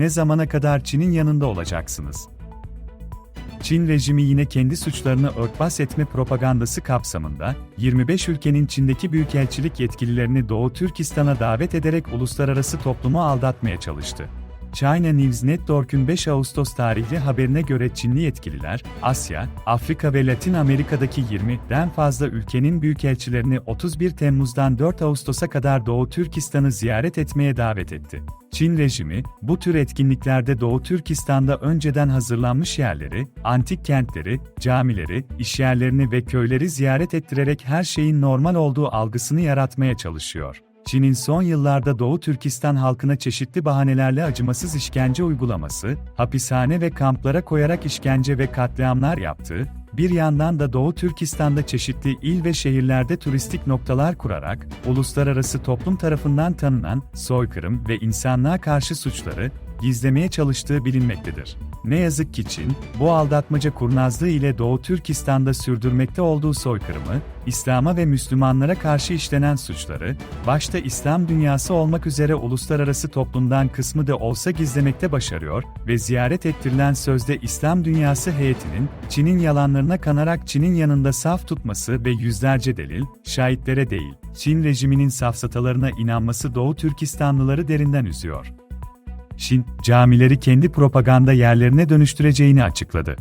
Ne zamana kadar Çin'in yanında olacaksınız? Çin rejimi yine kendi suçlarını örtbas etme propagandası kapsamında, 25 ülkenin Çin'deki büyükelçilik yetkililerini Doğu Türkistan'a davet ederek uluslararası toplumu aldatmaya çalıştı. China News Network'ün 5 Ağustos tarihli haberine göre Çinli yetkililer, Asya, Afrika ve Latin Amerika'daki 20'den fazla ülkenin büyükelçilerini 31 Temmuz'dan 4 Ağustos'a kadar Doğu Türkistan'ı ziyaret etmeye davet etti. Çin rejimi, bu tür etkinliklerde Doğu Türkistan'da önceden hazırlanmış yerleri, antik kentleri, camileri, işyerlerini ve köyleri ziyaret ettirerek her şeyin normal olduğu algısını yaratmaya çalışıyor. Çin'in son yıllarda Doğu Türkistan halkına çeşitli bahanelerle acımasız işkence uygulaması, hapishane ve kamplara koyarak işkence ve katliamlar yaptığı, bir yandan da Doğu Türkistan'da çeşitli il ve şehirlerde turistik noktalar kurarak, uluslararası toplum tarafından tanınan soykırım ve insanlığa karşı suçları gizlemeye çalıştığı bilinmektedir. Ne yazık ki Çin, bu aldatmaca kurnazlığı ile Doğu Türkistan'da sürdürmekte olduğu soykırımı, İslam'a ve Müslümanlara karşı işlenen suçları, başta İslam dünyası olmak üzere uluslararası toplumdan kısmı da olsa gizlemekte başarıyor ve ziyaret ettirilen sözde İslam dünyası heyetinin, Çin'in yalanlarına kanarak Çin'in yanında saf tutması ve yüzlerce delil, şahitlere değil, Çin rejiminin safsatalarına inanması Doğu Türkistanlıları derinden üzüyor. Çin, camileri kendi propaganda yerlerine dönüştüreceğini açıkladı.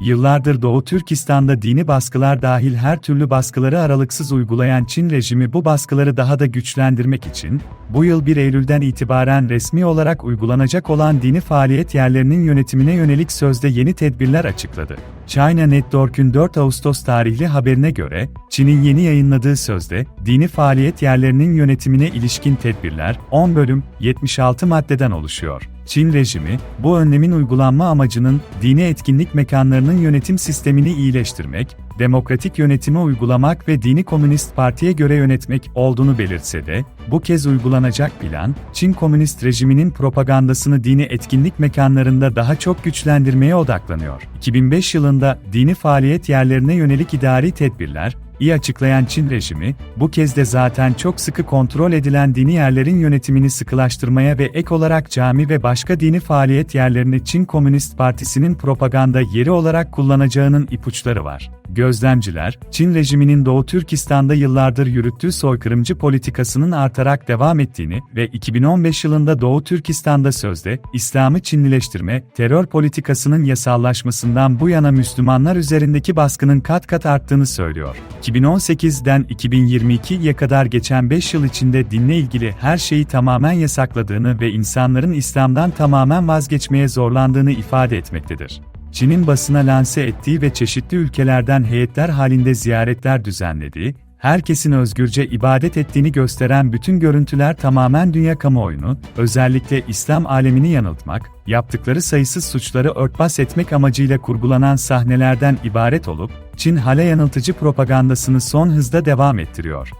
Yıllardır Doğu Türkistan'da dini baskılar dahil her türlü baskıları aralıksız uygulayan Çin rejimi bu baskıları daha da güçlendirmek için, bu yıl 1 Eylül'den itibaren resmi olarak uygulanacak olan dini faaliyet yerlerinin yönetimine yönelik sözde yeni tedbirler açıkladı. China Network'ün 4 Ağustos tarihli haberine göre, Çin'in yeni yayınladığı sözde, dini faaliyet yerlerinin yönetimine ilişkin tedbirler, 10 bölüm, 76 maddeden oluşuyor. Çin rejimi, bu önlemin uygulanma amacının, dini etkinlik mekanlarının yönetim sistemini iyileştirmek, demokratik yönetimi uygulamak ve dini komünist partiye göre yönetmek olduğunu belirtse de, bu kez uygulanacak plan, Çin komünist rejiminin propagandasını dini etkinlik mekanlarında daha çok güçlendirmeye odaklanıyor. 2005 yılında dini faaliyet yerlerine yönelik idari tedbirler, iyi açıklayan Çin rejimi, bu kez de zaten çok sıkı kontrol edilen dini yerlerin yönetimini sıkılaştırmaya ve ek olarak cami ve başka dini faaliyet yerlerini Çin Komünist Partisi'nin propaganda yeri olarak kullanacağının ipuçları var. Gözlemciler, Çin rejiminin Doğu Türkistan'da yıllardır yürüttüğü soykırımcı politikasının artarak devam ettiğini ve 2015 yılında Doğu Türkistan'da sözde İslam'ı Çinlileştirme, terör politikasının yasallaşmasından bu yana Müslümanlar üzerindeki baskının kat kat arttığını söylüyor. 2018'den 2022'ye kadar geçen 5 yıl içinde dinle ilgili her şeyi tamamen yasakladığını ve insanların İslam'dan tamamen vazgeçmeye zorlandığını ifade etmektedir. Çin'in basına lanse ettiği ve çeşitli ülkelerden heyetler halinde ziyaretler düzenlediği, herkesin özgürce ibadet ettiğini gösteren bütün görüntüler tamamen dünya kamuoyunu, özellikle İslam alemini yanıltmak, yaptıkları sayısız suçları örtbas etmek amacıyla kurgulanan sahnelerden ibaret olup, Çin hale yanıltıcı propagandasını son hızda devam ettiriyor.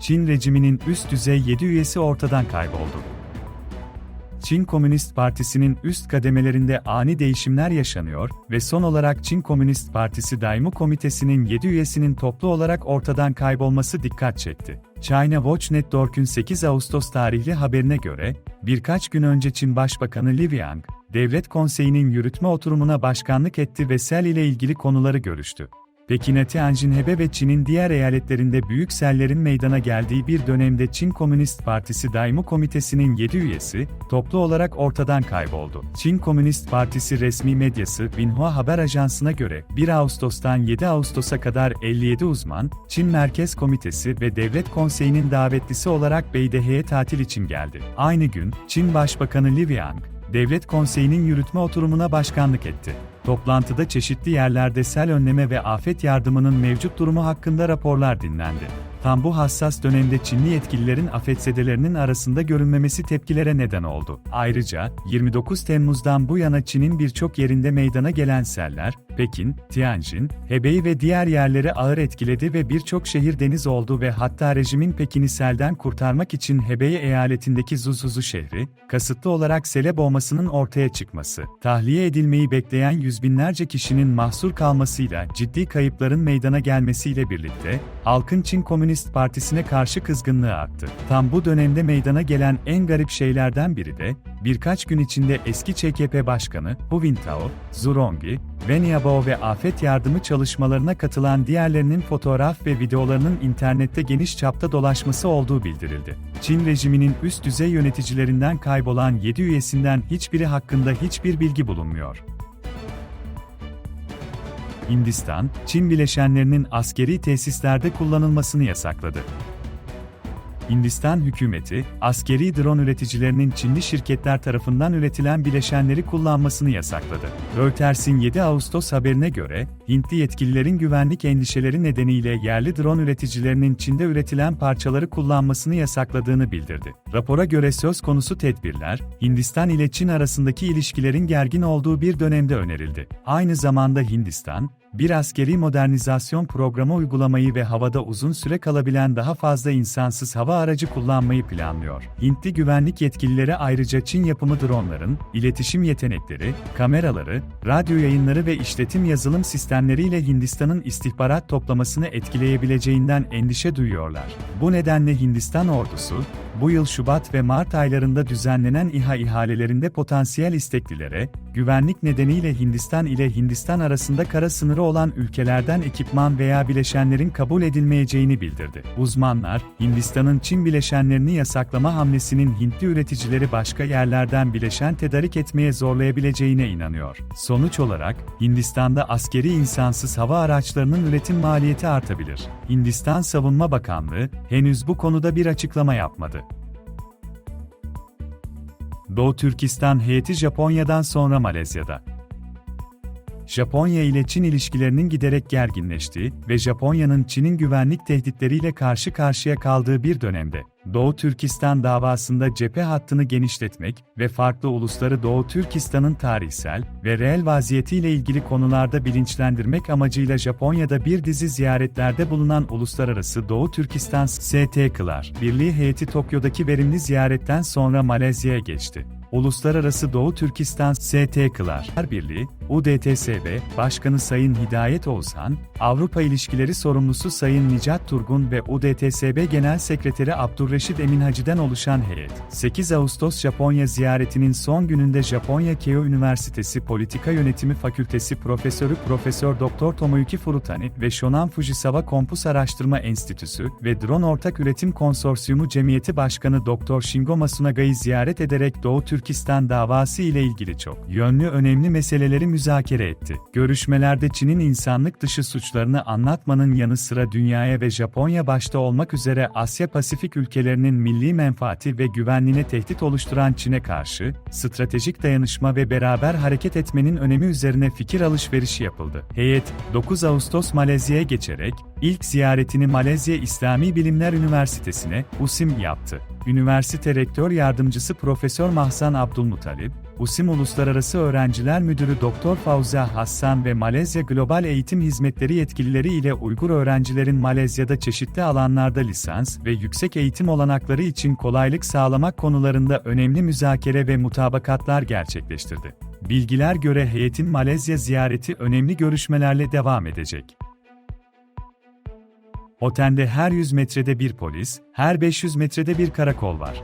Çin rejiminin üst düzey 7 üyesi ortadan kayboldu. Çin Komünist Partisi'nin üst kademelerinde ani değişimler yaşanıyor ve son olarak Çin Komünist Partisi Daimi Komitesi'nin 7 üyesinin toplu olarak ortadan kaybolması dikkat çekti. China Watch Network'ün 8 Ağustos tarihli haberine göre, birkaç gün önce Çin Başbakanı Li Yang, Devlet Konseyi'nin yürütme oturumuna başkanlık etti ve sel ile ilgili konuları görüştü. Pekin'e Tianjin-Hebe ve Çin'in diğer eyaletlerinde büyük sellerin meydana geldiği bir dönemde Çin Komünist Partisi Daimi Komitesi'nin 7 üyesi, toplu olarak ortadan kayboldu. Çin Komünist Partisi resmi medyası Xinhua Haber Ajansı'na göre 1 Ağustos'tan 7 Ağustos'a kadar 57 uzman, Çin Merkez Komitesi ve Devlet Konseyi'nin davetlisi olarak Beydehe'ye tatil için geldi. Aynı gün, Çin Başbakanı Li Yang, Devlet Konseyi'nin yürütme oturumuna başkanlık etti. Toplantıda çeşitli yerlerde sel önleme ve afet yardımının mevcut durumu hakkında raporlar dinlendi. Tam bu hassas dönemde Çinli yetkililerin afetzedelerinin arasında görünmemesi tepkilere neden oldu. Ayrıca, 29 Temmuz'dan bu yana Çin'in birçok yerinde meydana gelen seller, Pekin, Tianjin, Hebei ve diğer yerleri ağır etkiledi ve birçok şehir deniz oldu ve hatta rejimin Pekin'i selden kurtarmak için Hebei eyaletindeki Zuzuzu şehri, kasıtlı olarak sele boğmasının ortaya çıkması, tahliye edilmeyi bekleyen yüz binlerce kişinin mahsur kalmasıyla ciddi kayıpların meydana gelmesiyle birlikte, halkın Çin Komünist Partisi'ne karşı kızgınlığı arttı. Tam bu dönemde meydana gelen en garip şeylerden biri de, birkaç gün içinde eski ÇKP Başkanı Hu Jintao, Zhurongi, Wen Jiabao ve afet yardımı çalışmalarına katılan diğerlerinin fotoğraf ve videolarının internette geniş çapta dolaşması olduğu bildirildi. Çin rejiminin üst düzey yöneticilerinden kaybolan 7 üyesinden hiçbiri hakkında hiçbir bilgi bulunmuyor. Hindistan, Çin bileşenlerinin askeri tesislerde kullanılmasını yasakladı. Hindistan hükümeti, askeri drone üreticilerinin Çinli şirketler tarafından üretilen bileşenleri kullanmasını yasakladı. Reuters'in 7 Ağustos haberine göre, Hintli yetkililerin güvenlik endişeleri nedeniyle yerli drone üreticilerinin Çin'de üretilen parçaları kullanmasını yasakladığını bildirdi. Rapora göre söz konusu tedbirler, Hindistan ile Çin arasındaki ilişkilerin gergin olduğu bir dönemde önerildi. Aynı zamanda Hindistan, bir askeri modernizasyon programı uygulamayı ve havada uzun süre kalabilen daha fazla insansız hava aracı kullanmayı planlıyor. Hintli güvenlik yetkilileri ayrıca Çin yapımı dronların, iletişim yetenekleri, kameraları, radyo yayınları ve işletim yazılım sistemleriyle Hindistan'ın istihbarat toplamasını etkileyebileceğinden endişe duyuyorlar. Bu nedenle Hindistan ordusu, bu yıl Şubat ve Mart aylarında düzenlenen İHA ihalelerinde potansiyel isteklilere, güvenlik nedeniyle Hindistan ile Hindistan arasında kara sınırı olan ülkelerden ekipman veya bileşenlerin kabul edilmeyeceğini bildirdi. Uzmanlar, Hindistan'ın Çin bileşenlerini yasaklama hamlesinin Hintli üreticileri başka yerlerden bileşen tedarik etmeye zorlayabileceğine inanıyor. Sonuç olarak, Hindistan'da askeri insansız hava araçlarının üretim maliyeti artabilir. Hindistan Savunma Bakanlığı, henüz bu konuda bir açıklama yapmadı. Doğu Türkistan heyeti Japonya'dan sonra Malezya'da. Japonya ile Çin ilişkilerinin giderek gerginleştiği ve Japonya'nın Çin'in güvenlik tehditleriyle karşı karşıya kaldığı bir dönemde, Doğu Türkistan davasında cephe hattını genişletmek ve farklı ulusları Doğu Türkistan'ın tarihsel ve reel vaziyetiyle ilgili konularda bilinçlendirmek amacıyla Japonya'da bir dizi ziyaretlerde bulunan Uluslararası Doğu Türkistan STK'lar Birliği heyeti Tokyo'daki verimli ziyaretten sonra Malezya'ya geçti. Uluslararası Doğu Türkistan STK'lar Birliği, UDTSB Başkanı Sayın Hidayet Oğuzhan, Avrupa İlişkileri Sorumlusu Sayın Nicat Turgun ve UDTSB Genel Sekreteri Abdurreşit Eminhacı'dan oluşan heyet, 8 Ağustos Japonya ziyaretinin son gününde Japonya Keio Üniversitesi Politika Yönetimi Fakültesi Profesörü Profesör Doktor Tomoyuki Furutani ve Shonan Fujisawa Kompus Araştırma Enstitüsü ve Drone Ortak Üretim Konsorsiyumu Cemiyeti Başkanı Doktor Shingo Masunaga'yı ziyaret ederek Doğu Türkistan davası ile ilgili çok yönlü önemli meseleleri müzakere etti. Görüşmelerde Çin'in insanlık dışı suçlarını anlatmanın yanı sıra dünyaya ve Japonya başta olmak üzere Asya Pasifik ülkelerinin milli menfaati ve güvenliğine tehdit oluşturan Çin'e karşı stratejik dayanışma ve beraber hareket etmenin önemi üzerine fikir alışverişi yapıldı. Heyet 9 Ağustos Malezya'ya geçerek ilk ziyaretini Malezya İslami Bilimler Üniversitesi'ne USIM yaptı. Üniversite Rektör Yardımcısı Profesör Mahsan Abdülmutalip, USIM Uluslararası Öğrenciler Müdürü Doktor Fauza Hassan ve Malezya Global Eğitim Hizmetleri yetkilileri ile Uygur öğrencilerin Malezya'da çeşitli alanlarda lisans ve yüksek eğitim olanakları için kolaylık sağlamak konularında önemli müzakere ve mutabakatlar gerçekleştirdi. Bilgiler göre heyetin Malezya ziyareti önemli görüşmelerle devam edecek. Otende her 100 metrede bir polis, her 500 metrede bir karakol var.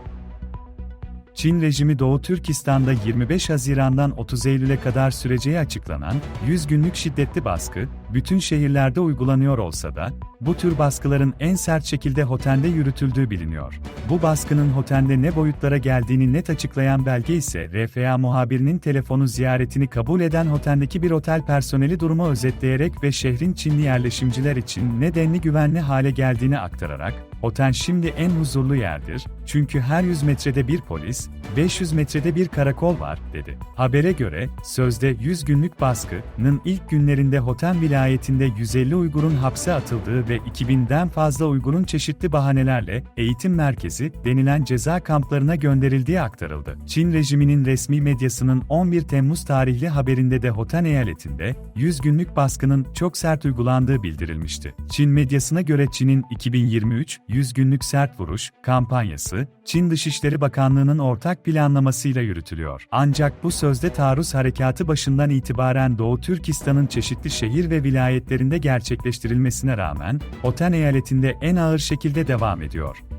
Çin rejimi Doğu Türkistan'da 25 Haziran'dan 30 Eylül'e kadar süreceği açıklanan 100 günlük şiddetli baskı, bütün şehirlerde uygulanıyor olsa da, bu tür baskıların en sert şekilde Hoten'de yürütüldüğü biliniyor. Bu baskının Hoten'de ne boyutlara geldiğini net açıklayan belge ise RFA muhabirinin telefonu ziyaretini kabul eden Hoten'deki bir otel personeli durumu özetleyerek ve şehrin Çinli yerleşimciler için nedenli güvenli hale geldiğini aktararak, Oten şimdi en huzurlu yerdir, çünkü her 100 metrede bir polis, 500 metrede bir karakol var, dedi. Habere göre, sözde 100 günlük baskının ilk günlerinde Hoten vilayetinde 150 Uygur'un hapse atıldığı ve 2000'den fazla Uygur'un çeşitli bahanelerle eğitim merkezi denilen ceza kamplarına gönderildiği aktarıldı. Çin rejiminin resmi medyasının 11 Temmuz tarihli haberinde de Hoten eyaletinde 100 günlük baskının çok sert uygulandığı bildirilmişti. Çin medyasına göre Çin'in 2023 100 günlük sert vuruş kampanyası, Çin Dışişleri Bakanlığı'nın ortak planlamasıyla yürütülüyor. Ancak bu sözde taarruz harekatı başından itibaren Doğu Türkistan'ın çeşitli şehir ve vilayetlerinde gerçekleştirilmesine rağmen, Otan eyaletinde en ağır şekilde devam ediyor.